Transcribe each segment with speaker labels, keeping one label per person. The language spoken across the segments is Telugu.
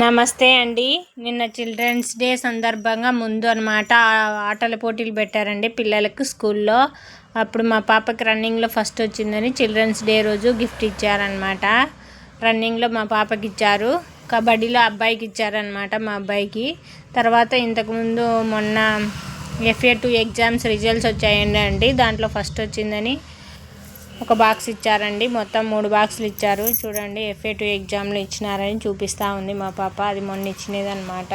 Speaker 1: నమస్తే అండి. నిన్న చిల్డ్రన్స్ డే సందర్భంగా ముందు అనమాట ఆటల పోటీలు పెట్టారండి పిల్లలకు స్కూల్లో. అప్పుడు మా పాపకి రన్నింగ్లో ఫస్ట్ వచ్చిందని చిల్డ్రన్స్ డే రోజు గిఫ్ట్ ఇచ్చారనమాట రన్నింగ్లో మా పాపకి ఇచ్చారు. కబడ్డీలో అబ్బాయికి ఇచ్చారనమాట మా అబ్బాయికి. తర్వాత ఇంతకుముందు మొన్న ఎఫ్ఏ టూ ఎగ్జామ్స్ రిజల్ట్స్ వచ్చాయండి అండి. దాంట్లో ఫస్ట్ వచ్చిందని ఒక బాక్స్ ఇచ్చారండి. మొత్తం మూడు బాక్సులు ఇచ్చారు. చూడండి ఎఫ్ఏ టూ ఎగ్జామ్లు ఇచ్చినారని చూపిస్తూ ఉంది మా పాప. అది మొన్న ఇచ్చినది అనమాట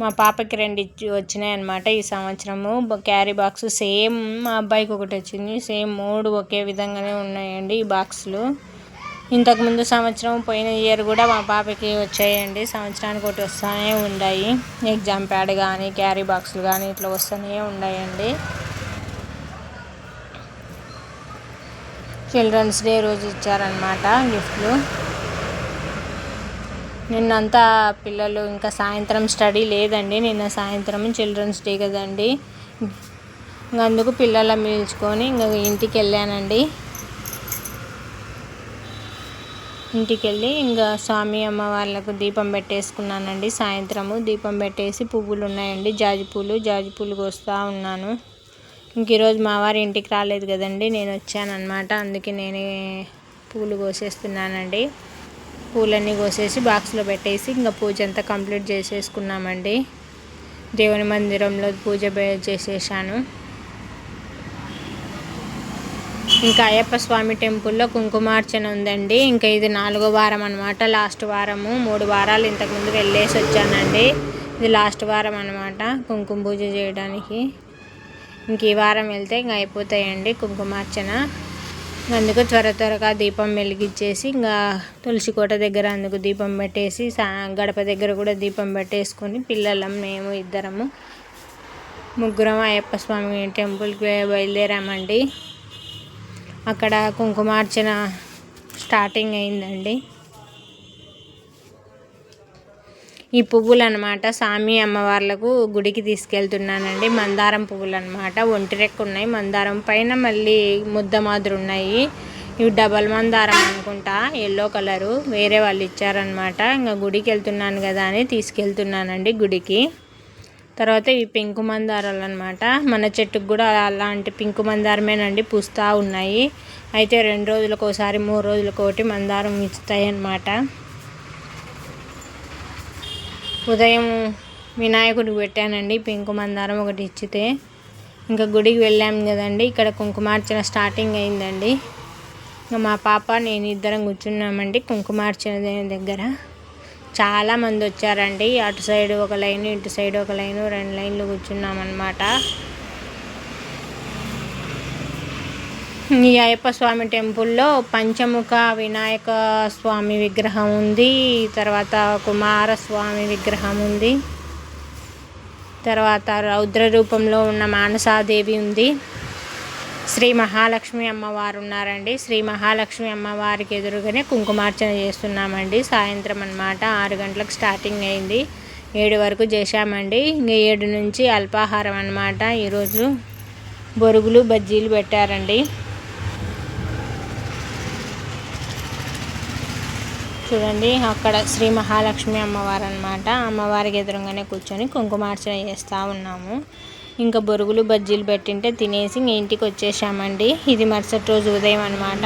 Speaker 1: మా పాపకి రెండు ఇచ్చి వచ్చినాయి అనమాట ఈ సంవత్సరము. క్యారీ బాక్స్ సేమ్ మా అబ్బాయికి ఒకటి వచ్చింది. సేమ్ మూడు ఒకే విధంగానే ఉన్నాయండి ఈ బాక్సులు. ఇంతకుముందు సంవత్సరం పోయిన ఇయర్ కూడా మా పాపకి వచ్చాయండి. సంవత్సరానికి ఒకటి వస్తూనే ఉన్నాయి ఎగ్జామ్ ప్యాడ్ కానీ క్యారీ బాక్సులు కానీ ఇట్లా వస్తూనే ఉన్నాయండి చిల్డ్రన్స్ డే రోజు ఇచ్చారనమాట గిఫ్ట్లు. నిన్నంతా పిల్లలు ఇంకా సాయంత్రం స్టడీ లేదండి నిన్న సాయంత్రం చిల్డ్రన్స్ డే కదండి. అందుకు పిల్లల పిలుచుకొని ఇంకా ఇంటికి వెళ్ళానండి ఇంటికి వెళ్ళి ఇంకా స్వామి అమ్మ వాళ్ళకు దీపం పెట్టేసుకున్నానండి. సాయంత్రము దీపం పెట్టేసి పువ్వులు ఉన్నాయండి జాజి పూలు జాజి పూలు కోస్తూ ఉన్నాను. ఇంక ఈరోజు మా వారి ఇంటికి రాలేదు కదండి నేను వచ్చానమాట అందుకే నేనే పూలు కోసేస్తున్నానండి. పూలన్నీ కోసేసి బాక్స్లో పెట్టేసి ఇంకా పూజ అంతా కంప్లీట్ చేసేసుకున్నామండి. దేవుని మందిరంలో పూజ చేసేసాను. ఇంకా అయ్యప్ప స్వామి టెంపుల్లో కుంకుమార్చన ఉందండి. ఇంకా ఇది నాలుగో వారం అనమాట లాస్ట్ వారము. మూడు వారాలు ఇంతకుముందు వెళ్ళేసి వచ్చానండి. ఇది లాస్ట్ వారం అనమాట కుంకుమ పూజ చేయడానికి. ఇంక ఈ వారం వెళ్తే ఇంకా అయిపోతాయండి కుంకుమార్చన. అందుకు త్వర త్వరగా దీపం వెలిగించేసి ఇంకా తులసి కోట దగ్గర అందుకు దీపం పెట్టేసి గడప దగ్గర కూడా దీపం పెట్టేసుకొని పిల్లలం మేము ఇద్దరము. ముగ్గురం అయ్యప్ప స్వామి టెంపుల్కి బయలుదేరామండి. అక్కడ కుంకుమార్చన స్టార్టింగ్ అయిందండి. ఈ పువ్వులు అనమాట స్వామి అమ్మవార్లకు గుడికి తీసుకెళ్తున్నానండి. మందారం పువ్వులు అనమాట ఒంటిరెక్కు ఉన్నాయి. మందారం పైన మళ్ళీ ముద్ద మాదిరి ఉన్నాయి. ఇవి డబల్ మందారం అనుకుంటా. Yellow colour. వేరే వాళ్ళు ఇచ్చారనమాట. ఇంకా గుడికి వెళ్తున్నాను కదా అని తీసుకెళ్తున్నానండి గుడికి. తర్వాత ఇవి పెంకు మందారాలు అనమాట మన చెట్టుకు కూడా అలాంటి పింకు మందారమేనండి. పూస్తూ ఉన్నాయి. అయితే రెండు రోజులకు ఒకసారి మూడు రోజులకు ఒకటి మందారం ఇస్తాయి అన్నమాట ఉదయం వినాయకుడికి పెట్టానండి పెంకు మందారం ఒకటి ఇచ్చితే. ఇంకా గుడికి వెళ్ళాము కదండి ఇక్కడ కుంకుమార్చన స్టార్టింగ్ అయిందండి. ఇంకా మా పాప నేను ఇద్దరం కూర్చున్నామండి కుంకుమార్చన దగ్గర. చాలామంది వచ్చారండి అటు సైడ్ ఒక లైన్ ఇటు సైడ్ ఒక లైను రెండు లైన్లు కూర్చున్నామన్నమాట. ఈ అయ్యప్ప స్వామి టెంపుల్లో పంచముఖ వినాయక స్వామి విగ్రహం ఉంది తర్వాత కుమారస్వామి విగ్రహం ఉంది తర్వాత రౌద్ర రూపంలో ఉన్న మానసాదేవి ఉంది. శ్రీ మహాలక్ష్మి అమ్మవారు ఉన్నారండి. శ్రీ మహాలక్ష్మి అమ్మవారికి ఎదురుగానే కుంకుమార్చన చేస్తున్నామండి. సాయంత్రం అనమాట ఆరు గంటలకు స్టార్టింగ్ అయింది. ఏడు వరకు చేశామండి. ఇంకా ఏడు నుంచి అల్పాహారం అనమాట ఈరోజు బొరుగులు బజ్జీలు పెట్టారండి. చూడండి అక్కడ శ్రీ మహాలక్ష్మి అమ్మవారు అనమాట అమ్మవారికి ఎదురుగానే కూర్చొని కుంకుమార్చన చేస్తూ ఉన్నాము. ఇంకా బొరుగులు బజ్జీలు పెట్టింటే తినేసి ఇంటికి వచ్చేసామండి. ఇది మరుసటి రోజు ఉదయం అనమాట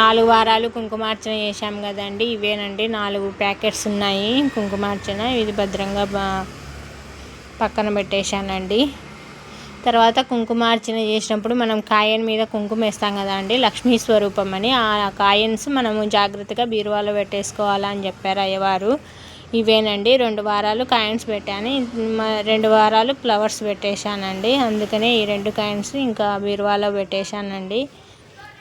Speaker 1: నాలుగు వారాలు కుంకుమార్చన చేశాం కదండి. ఇవేనండి నాలుగు ప్యాకెట్స్ ఉన్నాయి. కుంకుమార్చన ఇది భద్రంగా పక్కన పెట్టేశానండి. తర్వాత కుంకుమార్చన చేసినప్పుడు మనం కాయన్ మీద కుంకుమ వేస్తాం కదా అండి లక్ష్మీ స్వరూపం అని. ఆ కాయన్స్ మనము జాగ్రత్తగా బీరువాలో పెట్టేసుకోవాలని చెప్పారు అయ్యవారు. ఇవేనండి రెండు వారాలు కాయిన్స్ పెట్టాను. రెండు వారాలు ఫ్లవర్స్ పెట్టేశానండి. అందుకనే ఈ రెండు కాయిన్స్ ఇంకా బీరువాలో పెట్టేశానండి.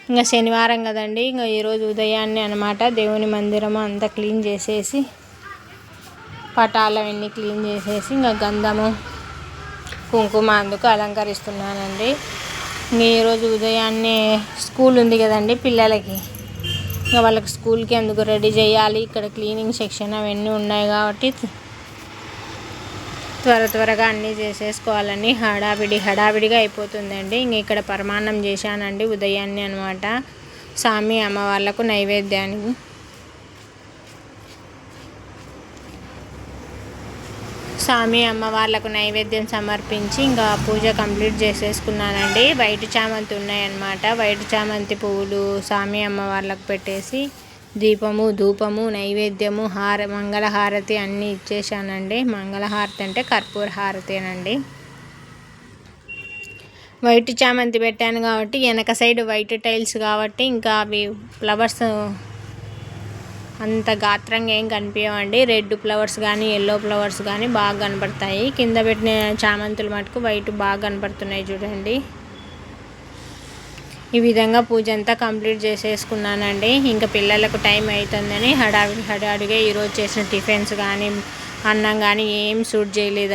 Speaker 1: ఇంకా శనివారం కదండి ఇంకా ఈరోజు ఉదయాన్నే అనమాట దేవుని మందిరం అంతా క్లీన్ చేసేసి పటాలవన్నీ క్లీన్ చేసేసి ఇంకా గంధము కుంకుమ అందుకు అలంకరిస్తున్నానండి ఈరోజు ఉదయాన్నే స్కూల్ ఉంది కదండి పిల్లలకి. ఇంకా వాళ్ళకి స్కూల్కి అందుకు రెడీ చేయాలి? ఇక్కడ క్లీనింగ్ సెక్షన్ అవన్నీ ఉన్నాయి కాబట్టి త్వర త్వరగా అన్నీ చేసేసుకోవాలని హడావిడి హడావిడిగా అయిపోతుందండి. ఇంక ఇక్కడ పరమాన్నం చేశానండి ఉదయాన్నే అనమాట స్వామి అమ్మ వాళ్ళకు నైవేద్యానికి స్వామి అమ్మవార్లకు నైవేద్యం సమర్పించి ఇంకా పూజ కంప్లీట్ చేసేసుకున్నానండి. వైట్ చామంతి ఉన్నాయన్నమాట. వైట్ చామంతి పువ్వులు స్వామి అమ్మవార్లకు పెట్టేసి దీపము ధూపము నైవేద్యము హార మంగళహారతి అన్నీ ఇచ్చేసానండి మంగళహారతి అంటే కర్పూర హారతేనండి. వైట్ చామంతి పెట్టాను కాబట్టి వెనక సైడ్ వైట్ టైల్స్ కాబట్టి ఇంకా అవి ఫ్లవర్స్ అంత గాత్రంగా ఏం కనిపించవండి. రెడ్ ఫ్లవర్స్ కానీ ఎల్లో ఫ్లవర్స్ కానీ బాగా కనపడతాయి. కింద పెట్టిన చామంతులు మటుకు వైట్ బాగా కనపడుతున్నాయి చూడండి. ఈ విధంగా పూజ అంతా కంప్లీట్ చేసేసుకున్నానండి. ఇంకా పిల్లలకు టైం అవుతుందని హడావిడి హడావిడిగా ఈరోజు చేసిన టిఫిన్స్ కానీ అన్నం కానీ ఏం సూట్ చేయలేదండి.